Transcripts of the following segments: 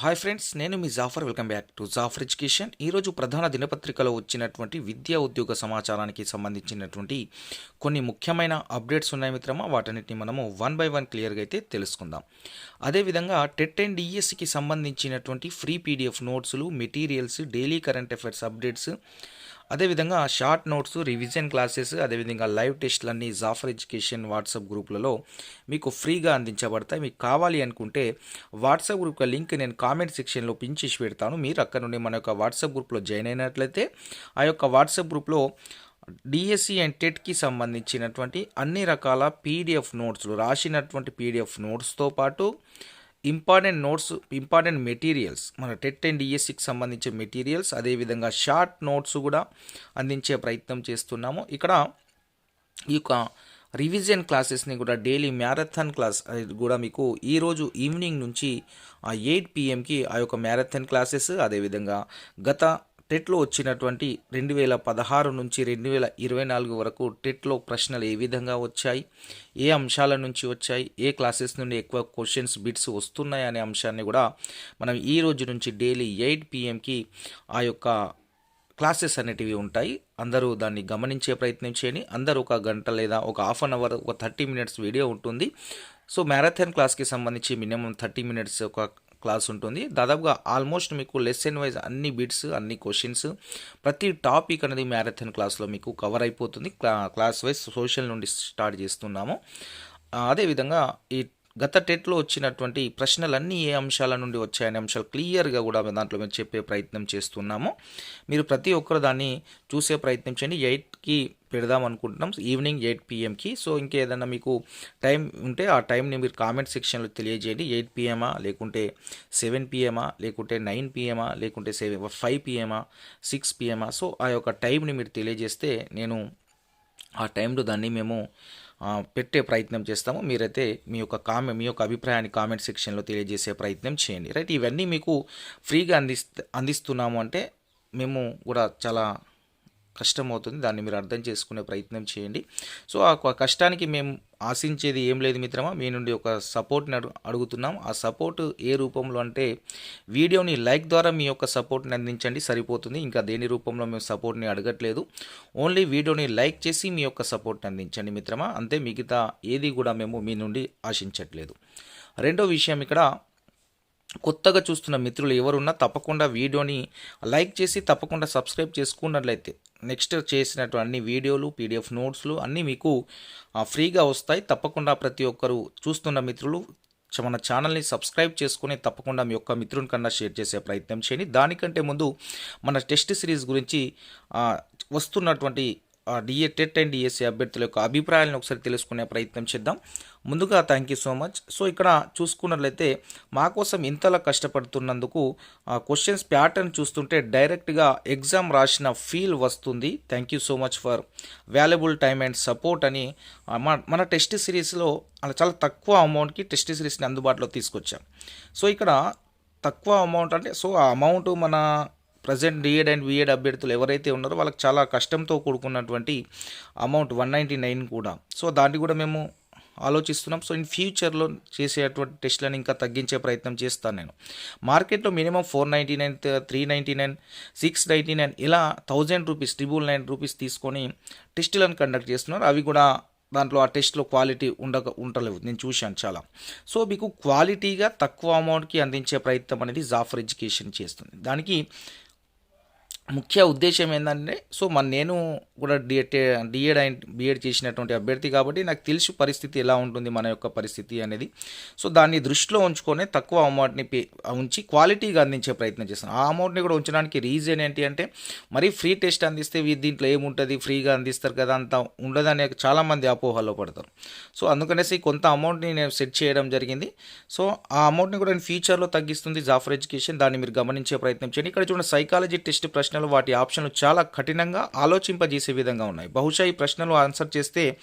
Hi friends నేను మీ Jafar. Welcome back to Jafar education. ఈరోజు ప్రధాన దినపత్రికలో వచ్చినటువంటి విద్యా ఉద్యోగ సమాచారానికి సంబంధించినటువంటి కొన్ని ముఖ్యమైన అప్డేట్స్ ఉన్నాయి మిత్రమా. వాటన్నిటిని మనము వన్ బై వన్ క్లియర్గా అయితే తెలుసుకుందాం. అదేవిధంగా టెట్ అండ్ ఈఎస్సికి సంబంధించినటువంటి ఫ్రీ పీడిఎఫ్ నోట్స్లు materials daily current affairs updates అదేవిధంగా షార్ట్ నోట్స్ రివిజన్ క్లాసెస్ అదేవిధంగా లైవ్ టెస్ట్లన్నీ జాఫర్ ఎడ్యుకేషన్ వాట్సాప్ గ్రూపులలో మీకు ఫ్రీగా అందించబడతాయి. మీకు కావాలి అనుకుంటే వాట్సాప్ గ్రూప్ లింక్ నేను కామెంట్ సెక్షన్లో పిన్ చేసి పెడతాను. మీరు అక్కడ నుండి మన యొక్క వాట్సాప్ గ్రూప్లో జాయిన్ అయినట్లయితే ఆ యొక్క వాట్సాప్ గ్రూప్లో డిఎస్సి అండ్ టెట్కి సంబంధించినటువంటి అన్ని రకాల పీడిఎఫ్ నోట్స్లు రాసినటువంటి పీడిఎఫ్ నోట్స్తో పాటు ఇంపార్టెంట్ నోట్స్ ఇంపార్టెంట్ మెటీరియల్స్ మన టెట్ అండ్ డిఎస్సికి సంబంధించిన మెటీరియల్స్ అదేవిధంగా షార్ట్ నోట్స్ కూడా అందించే ప్రయత్నం చేస్తున్నాము. ఇక్కడ ఈ యొక్క రివిజన్ క్లాసెస్ని కూడా డైలీ మ్యారథాన్ క్లాస్ అది కూడా మీకు ఈరోజు ఈవినింగ్ నుంచి ఎయిట్ పిఎంకి ఆ యొక్క మ్యారథాన్ క్లాసెస్ అదేవిధంగా గత టెట్లో వచ్చినటువంటి రెండు వేల పదహారు నుంచి రెండు వేల ఇరవై నాలుగు వరకు టెట్లో ప్రశ్నలు ఏ విధంగా వచ్చాయి? ఏ అంశాల నుంచి వచ్చాయి? ఏ క్లాసెస్ నుండి ఎక్కువ క్వశ్చన్స్ బిట్స్ వస్తున్నాయి అనే అంశాన్ని కూడా మనం ఈ రోజు నుంచి డైలీ ఎయిట్ పిఎంకి ఆ యొక్క క్లాసెస్ అనేటివి ఉంటాయి. అందరూ దాన్ని గమనించే ప్రయత్నం చేయండి. అందరూ ఒక గంట లేదా ఒక హాఫ్ అన్ అవర్ ఒక థర్టీ మినిట్స్ వీడియో ఉంటుంది. సో మ్యారథాన్ క్లాస్కి సంబంధించి మినిమం థర్టీ మినిట్స్ ఒక క్లాస్ ఉంటుంది. దాదాపుగా ఆల్మోస్ట్ మీకు లెసన్ వైజ్ అన్ని బిట్స్ అన్ని క్వశ్చన్స్ ప్రతి టాపిక్ అనేది మ్యారథాన్ క్లాస్లో మీకు కవర్ అయిపోతుంది. క్లా క్లాస్ వైజ్ సోషల్ నుండి స్టార్ట్ చేస్తున్నాము. అదేవిధంగా ఈ గత టెట్లో వచ్చినటువంటి ప్రశ్నలన్నీ ఏ అంశాల నుండి వచ్చాయనే అంశాలు క్లియర్గా కూడా మేము దాంట్లో మేము చెప్పే ప్రయత్నం చేస్తున్నాము. మీరు ప్రతి ఒక్కరు దాన్ని చూసే ప్రయత్నం చేయండి. ఎయిట్ కి పెడదాం అనుకుంటున్నాం. ఈవినింగ్ ఎయిట్ పిఎంకి సో ఇంకేదన్నా మీకు టైం ఉంటే ఆ టైంని మీరు కామెంట్ సెక్షన్లో తెలియజేయండి. ఎయిట్ పిఎమా లేకుంటే సెవెన్ పిఎమా లేకుంటే నైన్ పిఎమా లేకుంటే సెవెన్ ఫైవ్ పిఎమా సిక్స్ పిఎమా సో ఆ. యొక్క టైంని మీరు తెలియజేస్తే నేను ఆ టైంలో దాన్ని మేము పెట్టే ప్రయత్నం చేస్తాము. మీరైతే మీ యొక్క కామె మీ యొక్క అభిప్రాయాన్ని కామెంట్ సెక్షన్లో తెలియజేసే ప్రయత్నం చేయండి. రైట్ ఇవన్నీ మీకు ఫ్రీగా అందిస్త అందిస్తున్నాము అంటే మేము కూడా చాలా కష్టం అవుతుంది దాన్ని మీరు అర్థం చేసుకునే ప్రయత్నం చేయండి. సో ఆ కష్టానికి మేము ఆశించేది ఏం లేదు మిత్రమా? మీ నుండి ఒక సపోర్ట్ని అడు అడుగుతున్నాం. ఆ సపోర్ట్ ఏ రూపంలో అంటే వీడియోని లైక్ ద్వారా మీ యొక్క సపోర్ట్ని అందించండి సరిపోతుంది. ఇంకా దేని రూపంలో మేము సపోర్ట్ని అడగట్లేదు. ఓన్లీ వీడియోని లైక్ చేసి మీ యొక్క సపోర్ట్ని అందించండి మిత్రమా? అంతే మిగతా ఏది కూడా మేము మీ నుండి ఆశించట్లేదు. రెండో విషయం ఇక్కడ కొత్తగా చూస్తున్న మిత్రులు ఎవరున్నా తప్పకుండా వీడియోని లైక్ చేసి తప్పకుండా సబ్స్క్రైబ్ చేసుకున్నట్లయితే నెక్స్ట్ చేసినటువంటి అన్ని వీడియోలు పీడిఎఫ్ నోట్స్లు అన్నీ మీకు ఫ్రీగా వస్తాయి. తప్పకుండా ప్రతి ఒక్కరు చూస్తున్న మిత్రులు మన ఛానల్ని సబ్స్క్రైబ్ చేసుకుని తప్పకుండా మీ యొక్క మిత్రుని కన్నా షేర్ చేసే ప్రయత్నం చేయండి. దానికంటే ముందు మన టెస్ట్ సిరీస్ గురించి వస్తున్నటువంటి డిఏ టెట్ అండ్ డిఎస్సి అభ్యర్థుల యొక్క అభిప్రాయాలను ఒకసారి తెలుసుకునే ప్రయత్నం చేద్దాం. ముందుగా thank you so much so ఇక్కడ చూసుకున్నట్లయితే మా కోసం ఇంతలా కష్టపడుతున్నందుకు క్వశ్చన్స్ ప్యాటర్న్ చూస్తుంటే డైరెక్ట్గా ఎగ్జామ్ రాసిన ఫీల్ వస్తుంది. Thank you so much for valuable time and support అని మన మన టెస్ట్ సిరీస్లో అలా చాలా తక్కువ అమౌంట్కి టెస్ట్ సిరీస్ని అందుబాటులో తీసుకొచ్చాం. సో ఇక్కడ తక్కువ అమౌంట్ అంటే సో ఆ అమౌంట్ మన ప్రజెంట్ డిఎడ్ అండ్ విఎడ్ అభ్యర్థులు ఎవరైతే ఉన్నారో వాళ్ళకి చాలా కష్టంతో కూడుకున్నటువంటి అమౌంట్ వన్ నైంటీ నైన్ కూడా. సో దాన్ని కూడా మేము ఆలోచిస్తున్నాం. సో ఇన్ ఫ్యూచర్లో చేసేటువంటి టెస్ట్లను ఇంకా తగ్గించే ప్రయత్నం చేస్తాను నేను. మార్కెట్లో minimum four ninety nine three ninety nine six ninety nine ఇలా thousand rupees triple nine rupees తీసుకొని టెస్టులను కండక్ట్ చేస్తున్నారు. అవి కూడా దాంట్లో ఆ టెస్ట్లో క్వాలిటీ ఉండక ఉండలేవు. నేను చూశాను చాలా. సో మీకు క్వాలిటీగా తక్కువ అమౌంట్కి అందించే ప్రయత్నం అనేది జాఫర్ ఎడ్యుకేషన్ చేస్తుంది. దానికి ముఖ్య ఉద్దేశం ఏంటంటే సో మన నేను కూడా డిఎడ్ డిఎడ్ అండ్ బిఎడ్ చేసినటువంటి అభ్యర్థి కాబట్టి నాకు తెలుసు పరిస్థితి ఎలా ఉంటుంది మన యొక్క పరిస్థితి అనేది. సో దాన్ని దృష్టిలో ఉంచుకొని తక్కువ అమౌంట్ని పే ఉంచి క్వాలిటీగా అందించే ప్రయత్నం చేస్తాను. ఆ అమౌంట్ని కూడా ఉంచడానికి రీజన్ ఏంటి అంటే మరీ ఫ్రీ టెస్ట్ అందిస్తే దీంట్లో ఏముంటుంది? ఫ్రీగా అందిస్తారు కదా అంత ఉండదనే చాలామంది అపోహలో పడతారు. సో అందుకనేసి కొంత అమౌంట్ని నేను సెట్ చేయడం జరిగింది. సో ఆ అమౌంట్ని కూడా నేను ఫ్యూచర్లో తగ్గిస్తుంది జాఫర్ ఎడ్యుకేషన్. దాన్ని మీరు గమనించే ప్రయత్నం చేయండి. ఇక్కడ చూడండి సైకాలజీ టెస్ట్ ప్రశ్న ప్రశ్నలు వాటి ఆప్షన్లు చాలా కఠినంగా ఆలోచింపజేసే విధంగా ఉన్నాయి. బహుశా ఈ ప్రశ్నలు ఆన్సర్ చేస్తే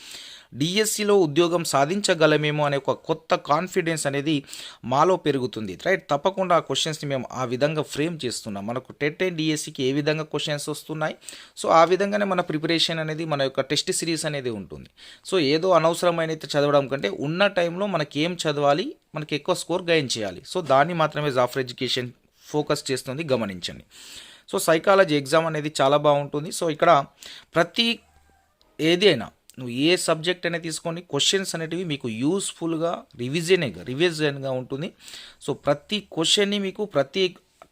డిఎస్సిలో ఉద్యోగం సాధించగలమేమో అనే ఒక కొత్త కాన్ఫిడెన్స్ అనేది మాలో పెరుగుతుంది. రైట్? తప్పకుండా ఆ క్వశ్చన్స్ని మేము ఆ విధంగా ఫ్రేమ్ చేస్తున్నాం. మనకు టెట్ అండ్ డిఎస్సికి ఏ విధంగా క్వశ్చన్స్ వస్తున్నాయి? సో ఆ విధంగానే మన ప్రిపరేషన్ అనేది మన యొక్క టెస్ట్ సిరీస్ అనేది ఉంటుంది. సో ఏదో అనవసరమైన చదవడం కంటే ఉన్న టైంలో మనకి ఏం చదవాలి? మనకి ఎక్కువ స్కోర్ గైన్ చేయాలి. సో దాన్ని మాత్రమే జాఫర్ ఎడ్యుకేషన్ ఫోకస్ చేస్తుంది. గమనించండి. సో సైకాలజీ ఎగ్జామ్ అనేది చాలా బాగుంటుంది. సో ఇక్కడ ప్రతి ఏదైనా నువ్వు ఏ సబ్జెక్ట్ అనేది తీసుకొని క్వశ్చన్స్ అనేటివి మీకు యూస్ఫుల్గా రివిజన్ రివిజన్గా ఉంటుంది. సో ప్రతి క్వశ్చన్ని మీకు ప్రతి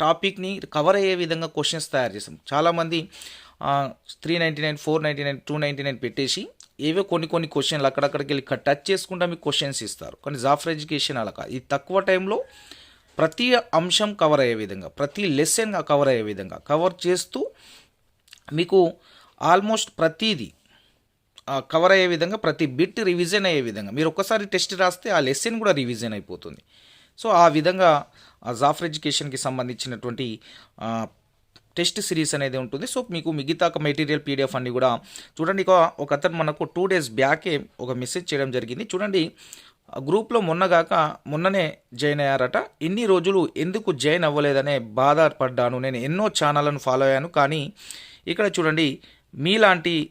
టాపిక్ని కవర్ అయ్యే విధంగా క్వశ్చన్స్ తయారు చేస్తాం. చాలామంది three ninety nine four ninety nine two ninety nine పెట్టేసి ఏవో కొన్ని కొన్ని క్వశ్చన్లు అక్కడక్కడికి వెళ్ళి టచ్ చేసుకుంటా మీకు క్వశ్చన్స్ ఇస్తారు. కానీ జాఫర్ ఎడ్యుకేషన్ అలా కాదు. ఇది తక్కువ టైంలో ప్రతి అంశం కవర్ అయ్యే విధంగా ప్రతి లెసన్ కవర్ అయ్యే విధంగా కవర్ చేస్తూ మీకు ఆల్మోస్ట్ ప్రతిదీ కవర్ అయ్యే విధంగా ప్రతి బిట్ రివిజన్ అయ్యే విధంగా మీరు ఒక్కసారి టెస్ట్ రాస్తే ఆ లెసన్ కూడా రివిజన్ అయిపోతుంది. సో ఆ విధంగా జాఫర్ ఎడ్యుకేషన్కి సంబంధించినటువంటి టెస్ట్ సిరీస్ అనేది ఉంటుంది. సో మీకు మిగతా మెటీరియల్ పీడిఎఫ్ అన్ని కూడా చూడండి. ఒక అతను మనకు టూ డేస్ బ్యాకే ఒక మెసేజ్ చేయడం జరిగింది. చూడండి గ్రూప్లో మొన్నగాక మొన్ననే జాయిన్ అయ్యారట. ఇన్ని రోజులు ఎందుకు జాయిన్ అవ్వలేదనే బాధపడ్డాను. నేను ఎన్నో ఛానళ్ళను ఫాలో అయ్యాను. కానీ ఇక్కడ చూడండి మీలాంటి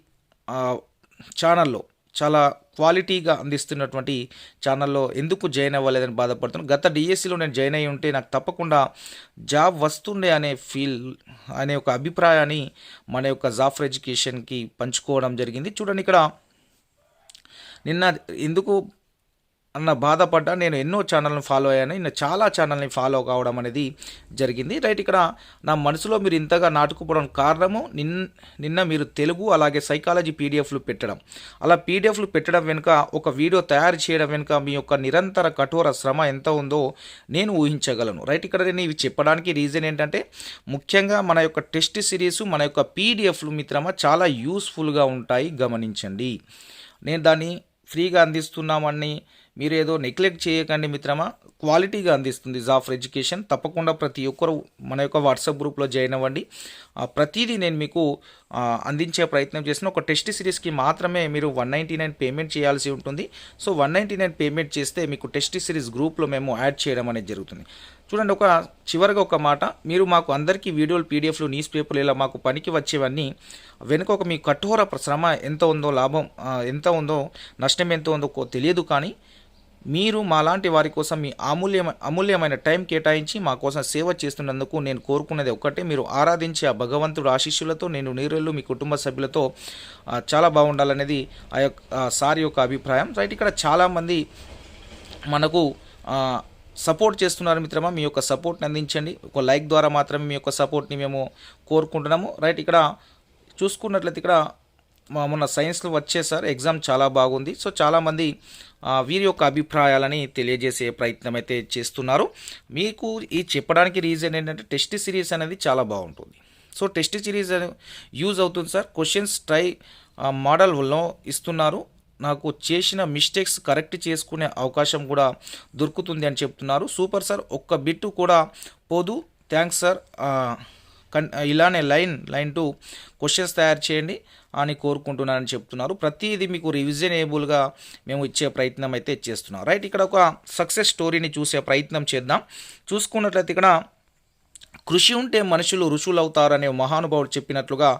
ఛానల్లో చాలా క్వాలిటీగా అందిస్తున్నటువంటి ఛానల్లో ఎందుకు జాయిన్ అవ్వలేదని బాధపడుతున్నాను. గత డిఎస్సిలో నేను జాయిన్ అయ్యి ఉంటే నాకు తప్పకుండా జాబ్ వస్తుండే అనే ఫీల్ అనే ఒక అభిప్రాయాన్ని మన యొక్క జాఫర్ ఎడ్యుకేషన్కి పంచుకోవడం జరిగింది. చూడండి ఇక్కడ నిన్న ఎందుకు అన్న బాధపడ్డా. నేను ఎన్నో ఛానల్ని ఫాలో అయ్యాను. నిన్న చాలా ఛానల్ని ఫాలో కావడం అనేది జరిగింది. రైట్ ఇక్కడ నా మనసులో మీరు ఇంతగా నాటుకుపోవడం కారణము నిన్ నిన్న మీరు తెలుగు అలాగే సైకాలజీ పీడిఎఫ్లు పెట్టడం. అలా పీడిఎఫ్లు పెట్టడం వెనుక ఒక వీడియో తయారు చేయడం వెనుక మీ యొక్క నిరంతర కఠోర శ్రమ ఎంత ఉందో నేను ఊహించగలను. రైట్ ఇక్కడ నేను ఇవి చెప్పడానికి రీజన్ ఏంటంటే ముఖ్యంగా మన యొక్క టెస్ట్ సిరీస్ మన యొక్క పీడిఎఫ్లు మిత్రమా చాలా యూస్ఫుల్గా ఉంటాయి. గమనించండి. నేను దాన్ని ఫ్రీగా అందిస్తున్నామని మీరు ఏదో నెగ్లెక్ట్ చేయకండి మిత్రమా. క్వాలిటీగా అందిస్తుంది జాఫర్ ఎడ్యుకేషన్ తప్పకుండా ప్రతి ఒక్కరు మన యొక్క వాట్సాప్ గ్రూప్లో జాయిన్ అవ్వండి. ఆ, ప్రతిదీ నేను మీకు అందించే ప్రయత్నం చేసిన ఒక టెస్ట్ సిరీస్కి మాత్రమే మీరు వన్ నైంటీ నైన్ పేమెంట్ చేయాల్సి ఉంటుంది. So one ninety nine payment చేస్తే మీకు టెస్ట్ సిరీస్ గ్రూప్లో మేము యాడ్ చేయడం అనేది జరుగుతుంది. చూడండి ఒక చివరిగా ఒక మాట. మీరు మాకు అందరికీ వీడియోలు పీడిఎఫ్లు న్యూస్ పేపర్లు ఇలా మాకు పనికి వచ్చేవన్నీ వెనుక ఒక మీ కఠోర శ్రమ ఎంత ఉందో లాభం ఎంత ఉందో నష్టం ఎంత ఉందో తెలియదు కానీ మీరు మాలాంటి వారి కోసం మీ అమూల్యమైన అమూల్యమైన టైం కేటాయించి మా కోసం సేవ చేస్తున్నందుకు నేను కోరుకున్నది ఒక్కటే. మీరు ఆరాధించే ఆ భగవంతుడు ఆశీస్సులతో నేను నీరెళ్ళు మీ కుటుంబ సభ్యులతో చాలా బాగుండాలనేది ఆ యొక్క సార్ యొక్క అభిప్రాయం. రైట్ ఇక్కడ చాలామంది మనకు సపోర్ట్ చేస్తున్నారు మిత్రమా మీ యొక్క సపోర్ట్ని అందించండి. ఒక లైక్ ద్వారా మాత్రమే మీ యొక్క సపోర్ట్ని మేము కోరుకుంటున్నాము. రైట్ ఇక్కడ చూసుకున్నట్లయితే ఇక్కడ మొన్న సైన్స్లో వచ్చే సార్ ఎగ్జామ్ చాలా బాగుంది. సో చాలామంది వీరి యొక్క అభిప్రాయాలని తెలియజేసే ప్రయత్నం అయితే చేస్తున్నారు. మీకు ఈ చెప్పడానికి రీజన్ ఏంటంటే టెస్ట్ సిరీస్ అనేది చాలా బాగుంటుంది. సో టెస్ట్ సిరీస్ యూజ్ అవుతుంది సార్. క్వశ్చన్స్ ట్రై మోడల్లో ఇస్తున్నారు. నాకు చేసిన మిస్టేక్స్ కరెక్ట్ చేసుకునే అవకాశం కూడా దొరుకుతుంది అని చెప్తున్నారు. సూపర్ సార్ ఒక్క బిట్టు కూడా పోదు. థ్యాంక్స్ సార్ కన్ ఇలానే లైన్ లైన్ టు క్వశ్చన్స్ తయారు చేయండి అని కోరుకుంటున్నానని చెప్తున్నారు. ప్రతిదీ మీకు రివిజనేబుల్గా మేము ఇచ్చే ప్రయత్నం అయితే చేస్తున్నాం. రైట్ ఇక్కడ ఒక సక్సెస్ స్టోరీని చూసే ప్రయత్నం చేద్దాం. చూసుకున్నట్లయితే ఇక్కడ కృషి ఉంటే మనుషులు ఋషులు అవుతారనే మహానుభావుడు చెప్పినట్లుగా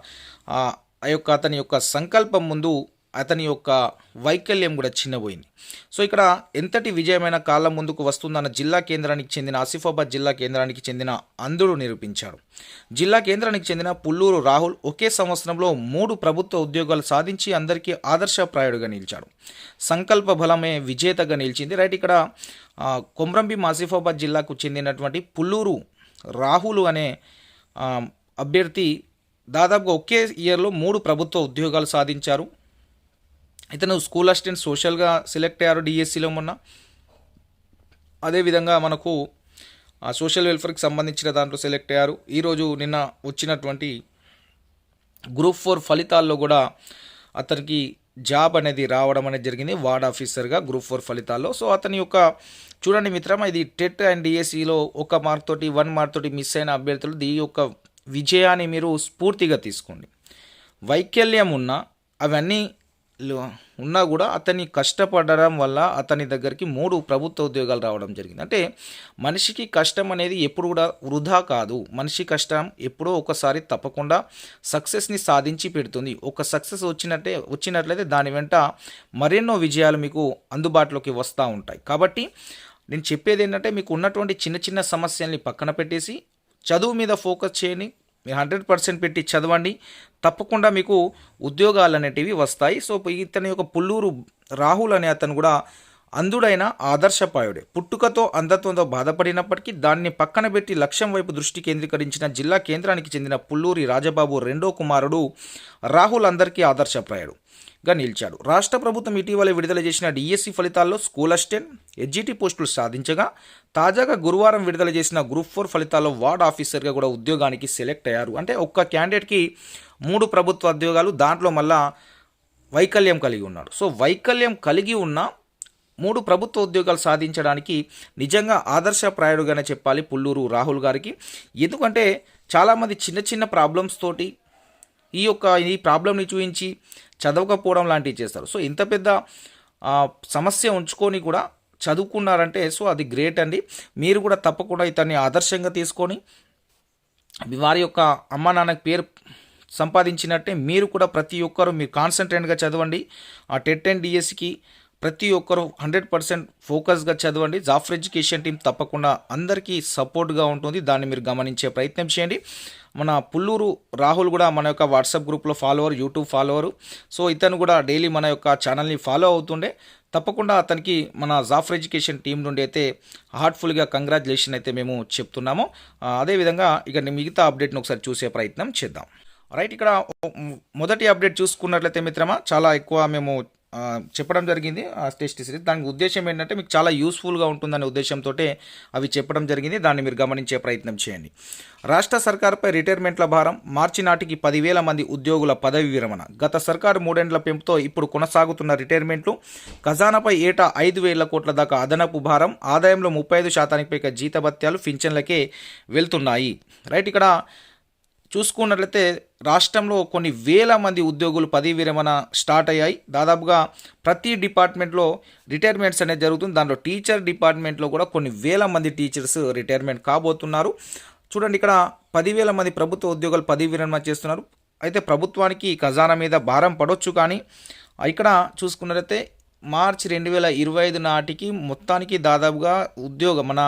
ఆ ఆ యొక్క అతని యొక్క సంకల్పం ముందు అతని యొక్క వైకల్యం కూడా చిన్నబోయింది. సో ఇక్కడ ఎంతటి విజయమైన కాలం ముందుకు వస్తుందన్న జిల్లా కేంద్రానికి చెందిన ఆసిఫాబాద్ జిల్లా కేంద్రానికి చెందిన అంధుడు నిరూపించాడు. జిల్లా కేంద్రానికి చెందిన పుల్లూరు రాహుల్ ఒకే సంవత్సరంలో మూడు ప్రభుత్వ ఉద్యోగాలు సాధించి అందరికీ ఆదర్శప్రాయుడుగా నిలిచాడు. సంకల్ప బలమే విజేతగా నిలిచింది. రైట్ ఇక్కడ కొమ్రంభీం ఆసిఫాబాద్ జిల్లాకు చెందినటువంటి పుల్లూరు రాహులు అనే అభ్యర్థి దాదాపుగా ఒకే ఇయర్లో మూడు ప్రభుత్వ ఉద్యోగాలు సాధించారు. ఇతను స్కూల్ అసిస్టెంట్ సోషల్గా సెలెక్ట్ అయ్యారు డిఎస్సిలో మొన్న. అదేవిధంగా మనకు ఆ సోషల్ వెల్ఫేర్కి సంబంధించిన దాంట్లో సెలెక్ట్ అయ్యారు. ఈరోజు నిన్న వచ్చినటువంటి గ్రూప్ ఫోర్ ఫలితాల్లో కూడా అతనికి జాబ్ అనేది రావడం అనేది జరిగింది వార్డ్ ఆఫీసర్గా గ్రూప్ ఫోర్ ఫలితాల్లో. సో అతని యొక్క చూడండి మిత్రమా ఇది టెట్ అండ్ డిఎస్సిలో ఒక మార్క్ తోటి వన్ మార్క్ తోటి మిస్ అయిన అభ్యర్థులు ఈ యొక్క విజయాన్ని మీరు స్ఫూర్తిగా తీసుకోండి. వైకల్యం ఉన్న అవన్నీ ఉన్నా కూడా అతన్ని కష్టపడడం వల్ల అతని దగ్గరికి మూడు ప్రభుత్వ ఉద్యోగాలు రావడం జరిగింది. అంటే మనిషికి కష్టం అనేది ఎప్పుడు కూడా వృధా కాదు. మనిషి కష్టం ఎప్పుడో ఒకసారి తప్పకుండా సక్సెస్ని సాధించి పెడుతుంది. ఒక సక్సెస్ వచ్చినట్టే వచ్చినట్లయితే దాని వెంట మరెన్నో విజయాలు మీకు అందుబాటులోకి వస్తూ ఉంటాయి. కాబట్టి నేను చెప్పేది ఏంటంటే మీకు ఉన్నటువంటి చిన్న చిన్న సమస్యల్ని పక్కన పెట్టేసి చదువు మీద ఫోకస్ చేయని మీరు హండ్రెడ్ పర్సెంట్ పెట్టి చదవండి. తప్పకుండా మీకు ఉద్యోగాలు అనేటివి వస్తాయి. సో ఇతని యొక్క పుల్లూరు రాహుల్ అనే అతను కూడా అంధుడైన ఆదర్శపాయుడే. పుట్టుకతో అంధత్వంతో బాధపడినప్పటికీ దాన్ని పక్కన పెట్టి లక్ష్యం వైపు దృష్టి కేంద్రీకరించిన జిల్లా కేంద్రానికి చెందిన పుల్లూరి రాజబాబు రెండో కుమారుడు రాహుల్ అందరికీ ఆదర్శప్రాయుడు. గా నిలిచాడు. రాష్ట్ర ప్రభుత్వం ఇటీవల విడుదల చేసిన డిఎస్సి ఫలితాల్లో స్కూల్ అసిస్టెంట్ ఎడ్జిటి పోస్టులు సాధించగా తాజాగా గురువారం విడుదల చేసిన గ్రూప్ ఫోర్ ఫలితాల్లో వార్డ్ ఆఫీసర్గా కూడా ఉద్యోగానికి సెలెక్ట్ అయ్యారు. అంటే ఒక్క క్యాండిడేట్కి మూడు ప్రభుత్వ ఉద్యోగాలు దాంట్లో మళ్ళా వైకల్యం కలిగి ఉన్నాడు. సో వైకల్యం కలిగి ఉన్న మూడు ప్రభుత్వ ఉద్యోగాలు సాధించడానికి నిజంగా ఆదర్శప్రాయుడుగానే చెప్పాలి పుల్లూరు రాహుల్ గారికి. ఎందుకంటే చాలామంది చిన్న చిన్న ప్రాబ్లమ్స్ తోటి ఈ యొక్క ఈ ప్రాబ్లమ్ని చూపించి చదవకపోవడం లాంటివి చేస్తారు. సో ఇంత పెద్ద సమస్య ఉంచుకొని కూడా చదువుకున్నారంటే సో అది గ్రేట్ అండి. మీరు కూడా తప్పకుండా ఇతన్ని ఆదర్శంగా తీసుకొని వారి యొక్క అమ్మ నాన్నకి పేరు సంపాదించినట్టే మీరు కూడా ప్రతి ఒక్కరు మీరు కాన్సన్ట్రేట్గా చదవండి. ఆ టెట్ అండ్ డిఎస్సికి ప్రతి ఒక్కరు హండ్రెడ్ పర్సెంట్ ఫోకస్గా చదవండి. జాఫర్ ఎడ్యుకేషన్ టీం తప్పకుండా అందరికీ సపోర్ట్గా ఉంటుంది. దాన్ని మీరు గమనించే ప్రయత్నం చేయండి. మన పుల్లూరు రాహుల్ కూడా మన యొక్క వాట్సాప్ గ్రూప్లో ఫాలోవర్ యూట్యూబ్ ఫాలోవరు. సో ఇతను కూడా డైలీ మన యొక్క ఛానల్ని ఫాలో అవుతుండే. తప్పకుండా అతనికి మన జాఫర్ ఎడ్యుకేషన్ టీం నుండి అయితే హార్ట్ఫుల్గా కంగ్రాచులేషన్ అయితే మేము చెప్తున్నాము. అదేవిధంగా ఇక మిగతా అప్డేట్ని ఒకసారి చూసే ప్రయత్నం చేద్దాం. రైట్ ఇక్కడ మొదటి అప్డేట్ చూసుకున్నట్లయితే మిత్రమా చాలా ఎక్కువ మేము చెప్పడం జరిగింది ఆ టెస్ట్ సిరీస్ దానికి ఉద్దేశం ఏంటంటే మీకు చాలా యూస్ఫుల్గా ఉంటుందనే ఉద్దేశంతో అవి చెప్పడం జరిగింది. దాన్ని మీరు గమనించే ప్రయత్నం చేయండి. రాష్ట్ర సర్కార్పై రిటైర్మెంట్ల భారం మార్చి నాటికి పదివేల మంది ఉద్యోగుల పదవి విరమణ. గత సర్కారు మూడేండ్ల పెంపుతో ఇప్పుడు కొనసాగుతున్న రిటైర్మెంట్లు ఖజానాపై ఏటా ఐదు వేల కోట్ల దాకా అదనపు భారం ఆదాయంలో ముప్పై ఐదు శాతానికి పైగా జీతభత్యాలు పింఛన్లకే వెళ్తున్నాయి. రైట్ ఇక్కడ చూసుకున్నట్లయితే రాష్ట్రంలో కొన్ని వేల మంది ఉద్యోగులు పదవి విరమణ స్టార్ట్ అయ్యాయి. దాదాపుగా ప్రతి డిపార్ట్మెంట్లో రిటైర్మెంట్స్ అనేది జరుగుతుంది. దాంట్లో టీచర్ డిపార్ట్మెంట్లో కూడా కొన్ని వేల మంది టీచర్స్ రిటైర్మెంట్ కాబోతున్నారు. చూడండి ఇక్కడ పదివేల మంది ప్రభుత్వ ఉద్యోగులు పదవి విరమణ చేస్తున్నారు. అయితే ప్రభుత్వానికి ఖజానా మీద భారం పడవచ్చు కానీ ఇక్కడ చూసుకున్నట్లయితే మార్చి రెండు వేల ఇరవై ఐదు నాటికి మొత్తానికి దాదాపుగా ఉద్యోగం మన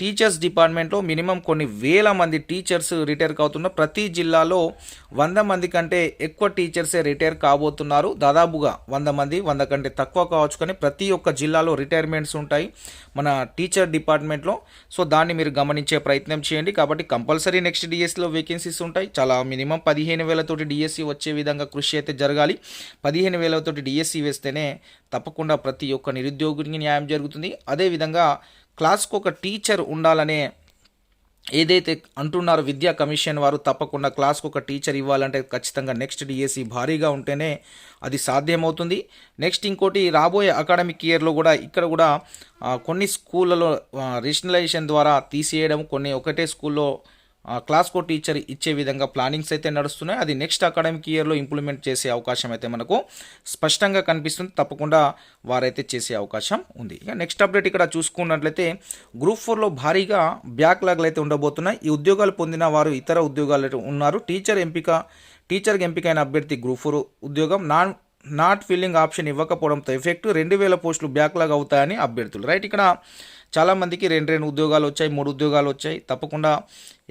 టీచర్స్ డిపార్ట్మెంట్లో మినిమం కొన్ని వేల మంది టీచర్స్ రిటైర్ కావుతున్నారు ప్రతి జిల్లాలో వంద మంది కంటే ఎక్కువ టీచర్సే రిటైర్ కాబోతున్నారు. దాదాపుగా వంద మంది వంద కంటే తక్కువ కావచ్చు కానీ ప్రతి ఒక్క జిల్లాలో రిటైర్మెంట్స్ ఉంటాయి మన టీచర్ డిపార్ట్మెంట్లో. సో దాన్ని మీరు గమనించే ప్రయత్నం చేయండి. కాబట్టి కంపల్సరీ నెక్స్ట్ డిఎస్సిలో వేకెన్సీస్ ఉంటాయి. చాలా మినిమం పదిహేను వేలతోటి డిఎస్సి వచ్చే విధంగా కృషి అయితే జరగాలి. పదిహేను వేలతోటి డిఎస్సి వేస్తేనే తప్పకుండా ప్రతి ఒక్క నిరుద్యోగికి న్యాయం జరుగుతుంది. అదేవిధంగా క్లాస్కు ఒక టీచర్ ఉండాలనే ఏదైతే అంటున్నారో విద్యా కమిషన్ వారు తప్పకుండా క్లాస్కు ఒక టీచర్ ఇవ్వాలంటే ఖచ్చితంగా నెక్స్ట్ డిఎస్సి భారీగా ఉంటేనే అది సాధ్యమవుతుంది. నెక్స్ట్ ఇంకోటి రాబోయే అకాడమిక్ ఇయర్లో కూడా ఇక్కడ కూడా కొన్ని స్కూళ్ళలో రీజనలైజేషన్ ద్వారా తీసేయడం కొన్ని ఒకటే స్కూల్లో క్లాస్కో టీచర్ ఇచ్చే విధంగా ప్లానింగ్స్ అయితే నడుస్తున్నాయి. అది నెక్స్ట్ అకాడమిక్ ఇయర్లో ఇంప్లిమెంట్ చేసే అవకాశం అయితే మనకు స్పష్టంగా కనిపిస్తుంది. తప్పకుండా వారైతే చేసే అవకాశం ఉంది. ఇక నెక్స్ట్ అప్డేట్ ఇక్కడ చూసుకున్నట్లయితే గ్రూప్ ఫోర్లో భారీగా బ్యాక్లాగ్లు అయితే ఉండబోతున్నాయి. ఈ ఉద్యోగాలు పొందిన వారు ఇతర ఉద్యోగాలు ఉన్నారు. టీచర్ ఎంపిక టీచర్కి ఎంపికైన అభ్యర్థి గ్రూప్ ఫోర్ ఉద్యోగం. నాన్ నాట్ ఫిల్లింగ్ ఆప్షన్ ఇవ్వకపోవడంతో ఎఫెక్ట్. రెండు వేల పోస్టులు బ్యాక్లాగ్ అవుతాయని అభ్యర్థులు. రైట్ ఇక్కడ చాలామందికి రెండు రెండు ఉద్యోగాలు వచ్చాయి మూడు ఉద్యోగాలు వచ్చాయి. తప్పకుండా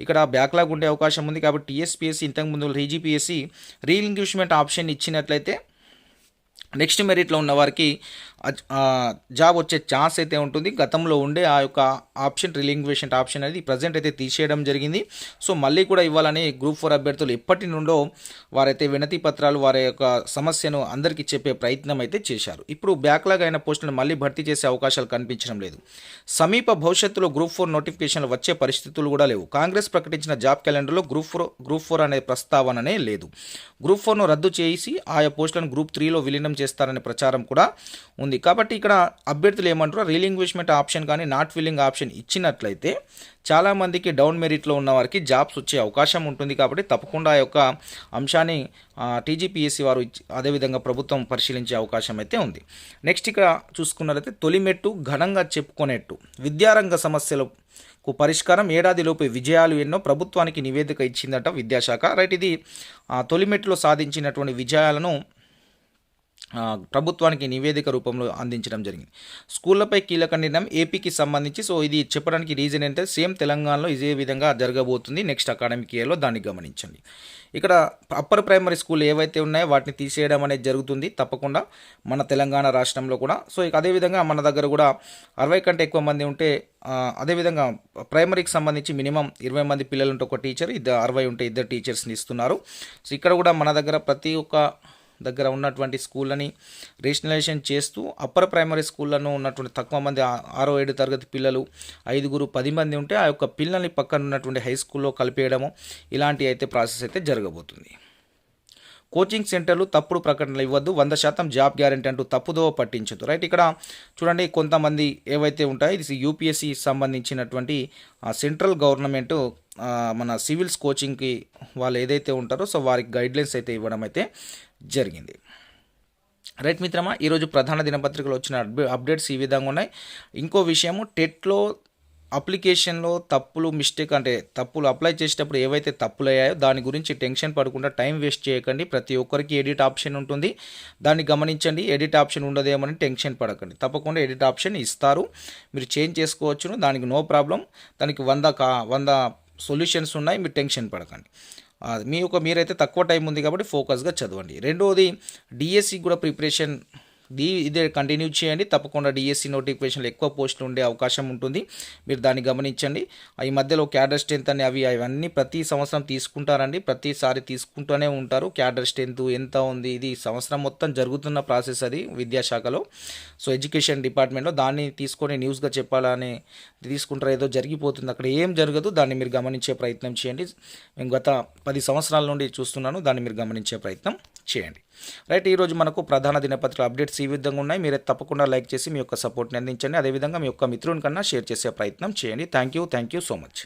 ఇక్కడ బ్యాక్లాగ్ ఉండే అవకాశం ఉంది కాబట్టి టీఎస్పీఎస్సీ ఇంతకుముందు రీజీపీఎస్సీ రీఇంగ్విష్మెంట్ ఆప్షన్ ఇచ్చినట్లయితే నెక్స్ట్ మెరిట్లో ఉన్న వారికి జాబ్ వచ్చే ఛాన్స్ అయితే ఉంటుంది. గతంలో ఉండే ఆ యొక్క ఆప్షన్ రిలింగ్వేషన్ ఆప్షన్ అనేది ప్రజెంట్ అయితే తీసేయడం జరిగింది. సో మళ్ళీ కూడా ఇవ్వాలని గ్రూప్ ఫోర్ అభ్యర్థులు ఎప్పటి నుండో వారైతే వినతి పత్రాలు వారి యొక్క సమస్యను అందరికీ చెప్పే ప్రయత్నం అయితే చేశారు. ఇప్పుడు బ్యాక్లాగ్ అయిన పోస్టులను మళ్ళీ భర్తీ చేసే అవకాశాలు కనిపించడం లేదు. సమీప భవిష్యత్తులో గ్రూప్ ఫోర్ నోటిఫికేషన్లు వచ్చే పరిస్థితులు కూడా లేవు. కాంగ్రెస్ ప్రకటించిన జాబ్ క్యాలెండర్లో గ్రూప్ ఫోర్ గ్రూప్ ఫోర్ అనే ప్రస్తావననే లేదు. గ్రూప్ ఫోర్ను రద్దు చేసి ఆయా పోస్టులను గ్రూప్ త్రీలో విలీనం చేస్తారనే ప్రచారం కూడా ఉంది. ఉంది. కాబట్టి ఇక్కడ అభ్యర్థులు ఏమంటారు? రీలింగ్విష్మెంట్ ఆప్షన్ కానీ నాట్ ఫిల్లింగ్ ఆప్షన్ ఇచ్చినట్లయితే చాలామందికి డౌన్ మెరిట్లో ఉన్న వారికి జాబ్స్ వచ్చే అవకాశం ఉంటుంది. కాబట్టి తప్పకుండా ఆ యొక్క అంశాన్ని టీజీపీఎస్సీ వారు అదేవిధంగా ప్రభుత్వం పరిశీలించే అవకాశం అయితే ఉంది. నెక్స్ట్ ఇక్కడ చూసుకున్నట్లయితే తొలిమెట్టు ఘనంగా చెప్పుకునేట్టు. విద్యారంగ సమస్యలకు పరిష్కారం ఏడాదిలోపు విజయాలు ఎన్నో ప్రభుత్వానికి నివేదిక ఇచ్చిందట విద్యాశాఖ. రైట్ ఇది తొలిమెట్లో తొలిమెట్టులో సాధించినటువంటి విజయాలను ప్రభుత్వానికి నివేదిక రూపంలో అందించడం జరిగింది. స్కూళ్ళపై కీలక నిర్ణయం ఏపీకి సంబంధించి సో ఇది చెప్పడానికి రీజన్ ఏంటంటే సేమ్ తెలంగాణలో ఇదే విధంగా జరగబోతుంది. నెక్స్ట్ అకాడమిక్ ఇయర్లో దాన్ని గమనించండి. ఇక్కడ అప్పర్ ప్రైమరీ స్కూల్ ఏవైతే ఉన్నాయో వాటిని తీసేయడం అనేది జరుగుతుంది తప్పకుండా మన తెలంగాణ రాష్ట్రంలో కూడా. సో ఇక అదేవిధంగా మన దగ్గర కూడా అరవై కంటే ఎక్కువ మంది ఉంటే అదేవిధంగా ప్రైమరీకి సంబంధించి మినిమం ఇరవై మంది పిల్లలు ఉంటే ఒక టీచర్ ఇద్దరు అరవై ఉంటే ఇద్దరు టీచర్స్ని ఇస్తున్నారు. సో ఇక్కడ కూడా మన దగ్గర ప్రతి ఒక్క దగ్గర ఉన్నటువంటి స్కూళ్ళని రేషనలైజేషన్ చేస్తూ అప్పర్ ప్రైమరీ స్కూళ్ళను ఉన్నటువంటి తక్కువ మంది ఆరో ఏడు తరగతి పిల్లలు ఐదుగురు పది మంది ఉంటే ఆ యొక్క పిల్లల్ని పక్కన ఉన్నటువంటి హై స్కూల్లో కలిపేయడము ఇలాంటి అయితే ప్రాసెస్ అయితే జరగబోతుంది. కోచింగ్ సెంటర్లు తప్పుడు ప్రకటనలు ఇవ్వద్దు వంద శాతం జాబ్ గ్యారంటీ అంటూ తప్పుదోవ పట్టించదు రైట్ ఇక్కడ చూడండి కొంతమంది ఏవైతే ఉంటాయో ఇది యూపీఎస్సి సంబంధించినటువంటి సెంట్రల్ గవర్నమెంట్ మన సివిల్స్ కోచింగ్కి వాళ్ళు ఏదైతే ఉంటారో సో వారికి గైడ్లైన్స్ అయితే ఇవ్వడం అయితే జరిగింది. రైట్ మిత్రమా ఈరోజు ప్రధాన దినపత్రికలు వచ్చిన అప్డేట్స్ ఈ విధంగా ఉన్నాయి. ఇంకో విషయము టెట్లో అప్లికేషన్లో తప్పులు మిస్టేక్ అంటే తప్పులు అప్లై చేసేటప్పుడు ఏవైతే తప్పులు అయ్యాయో దాని గురించి టెన్షన్ పడకుండా టైం వేస్ట్ చేయకండి. ప్రతి ఒక్కరికి ఎడిట్ ఆప్షన్ ఉంటుంది. దాన్ని గమనించండి. ఎడిట్ ఆప్షన్ ఉండదేమని టెన్షన్ పడకండి. తప్పకుండా ఎడిట్ ఆప్షన్ ఇస్తారు. మీరు చేంజ్ చేసుకోవచ్చును. దానికి నో ప్రాబ్లం. దానికి వంద కా వంద సొల్యూషన్స్ ఉన్నాయి. మీరు టెన్షన్ పడకండి. మీ యొక్క మీరైతే తక్కువ టైం ఉంది కాబట్టి ఫోకస్గా చదవండి. రెండవది డిఎస్సి కూడా ప్రిపరేషన్ ఇదే కంటిన్యూ చేయండి. తప్పకుండా డిఎస్సి నోటిఫికేషన్లు ఎక్కువ పోస్టులు ఉండే అవకాశం ఉంటుంది. మీరు దాన్ని గమనించండి. ఈ మధ్యలో క్యాడర్ స్ట్రెంత్ అని అవి అవన్నీ ప్రతి సంవత్సరం తీసుకుంటారండి. ప్రతిసారి తీసుకుంటూనే ఉంటారు. క్యాడర్ స్ట్రెంత్ ఎంత ఉంది ఇది సంవత్సరం మొత్తం జరుగుతున్న ప్రాసెస్ అది విద్యాశాఖలో. సో ఎడ్యుకేషన్ డిపార్ట్మెంట్లో దాన్ని తీసుకొని న్యూస్గా చెప్పాలని తీసుకుంటారు. ఏదో జరిగిపోతుంది. అక్కడ ఏం జరగదు. దాన్ని మీరు గమనించే ప్రయత్నం చేయండి. మేము గత పది సంవత్సరాల నుండి చూస్తున్నాను. దాన్ని మీరు గమనించే ప్రయత్నం చేయండి. రైట్ ఈరోజు మనకు ప్రధాన దినపత్రిక అప్డేట్స్ ఈ విధంగా ఉన్నాయి. మీరు తప్పకుండా లైక్ చేసి మీ యొక్క సపోర్ట్ని అందించండి. అదేవిధంగా మీ యొక్క మిత్రుని కన్నా షేర్ చేసే ప్రయత్నం చేయండి. Thank you thank you so much.